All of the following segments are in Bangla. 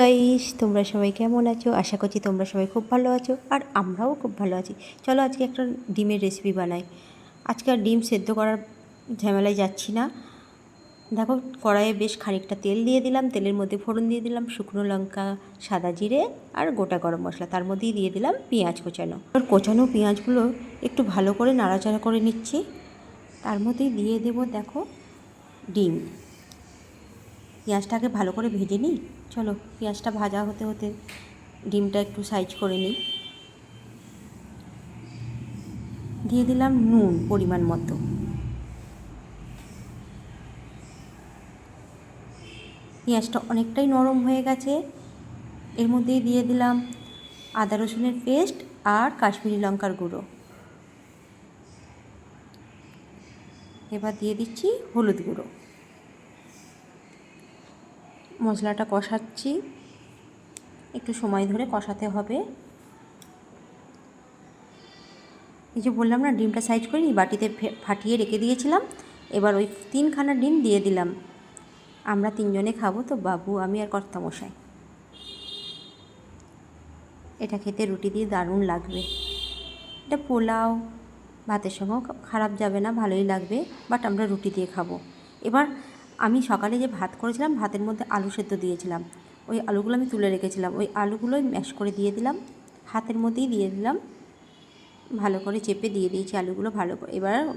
গাইস, তোমরা সবাই কেমন আছো? আশা করছি তোমরা সবাই খুব ভালো আছো আর আমরাও খুব ভালো আছি। চলো আজকে একটা ডিমের রেসিপি বানাই। আজকে আর ডিম সেদ্ধ করার ঝামেলায় যাচ্ছি না। দেখো, কড়াইয়ে বেশ খানিকটা তেল দিয়ে দিলাম। তেলের মধ্যে ফোড়ন দিয়ে দিলাম, শুকনো লঙ্কা, সাদা জিরে আর গোটা গরম মশলা। তার মধ্যেই দিয়ে দিলাম পেঁয়াজ কোচানো। আর কোচানো পেঁয়াজগুলো একটু ভালো করে নাড়াচাড়া করে নিচ্ছি। তার মধ্যেই দিয়ে দেবো, দেখো, ডিম। পেঁয়াজটাকে ভালো করে ভেজে নিই। চলো, পেঁয়াজটা ভাজা হতে হতে ডিমটা একটু সাইজ করে নিই। দিয়ে দিলাম নুন পরিমাণ মতো। পেঁয়াজটা অনেকটাই নরম হয়ে গেছে। এর মধ্যেই দিয়ে দিলাম আদা রসুনের পেস্ট আর কাশ্মীরি লঙ্কার গুঁড়ো। এবার দিয়ে দিচ্ছি হলুদ গুঁড়ো। মশলাটা কষাচ্ছি। একটু সময় ধরে কষাতে হবে। এই যে বললাম না, ডিমটা সাইজ করে বাটিতে ফাটিয়ে রেখে দিয়েছিলাম। এবার ওই তিনখানা ডিম দিয়ে দিলাম। আমরা তিনজনে খাব তো, বাবু, আমি আর কর্তামশাই। এটা খেতে রুটি দিয়ে দারুণ লাগবে। এটা পোলাও, ভাতের সঙ্গেও খারাপ যাবে না, ভালোই লাগবে, বাট আমরা রুটি দিয়ে খাব। এবার আমি সকালে যে ভাত করেছিলাম, ভাতের মধ্যে আলু সেদ্ধ দিয়েছিলাম। ওই আলুগুলো আমি তুলে রেখেছিলাম। ওই আলুগুলোই ম্যাশ করে দিয়ে দিলাম। হাতের মধ্যেই দিয়ে দিলাম। ভালো করে চেপে দিয়ে দিয়েছি আলুগুলো ভালো করে। এবার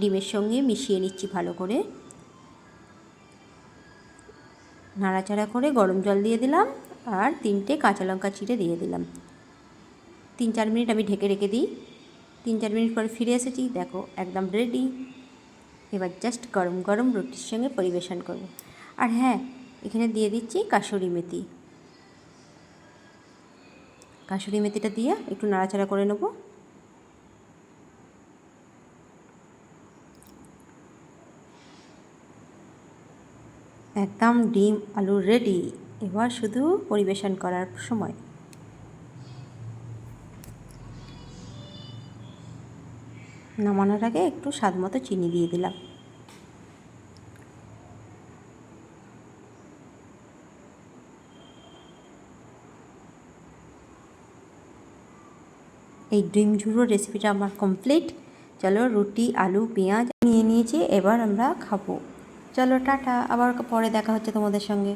ডিমের সঙ্গে মিশিয়ে নিচ্ছি ভালো করে। নাড়াচাড়া করে গরম জল দিয়ে দিলাম আর তিনটে কাঁচা লঙ্কা চিড়ে দিয়ে দিলাম। তিন চার মিনিট আমি ঢেকে রেখে দিই। তিন চার মিনিট পরে ফিরে এসেছি। দেখো, একদম রেডি এবার জাস্ট গরম গরম রুটির সঙ্গে পরিবেশন করব। আর হ্যাঁ এখানে দিয়ে দিচ্ছি কাসুরি মেথি। কাসুরি মেথিটা দিয়ে একটু নাড়াচাড়া করে নেব। একদম ডিম আলু রেডি এবার শুধু পরিবেশন করার সময় নামানোর আগে একটু স্বাদ মতো চিনি দিয়ে দিলাম। এই ডিম ঝুড়ো রেসিপিটা আমার কমপ্লিট চলো রুটি, আলু, পেঁয়াজ নিয়ে নিয়েছি, এবার আমরা খাব। চলো, টাটা। আবার পরে দেখা হচ্ছে তোমাদের সঙ্গে।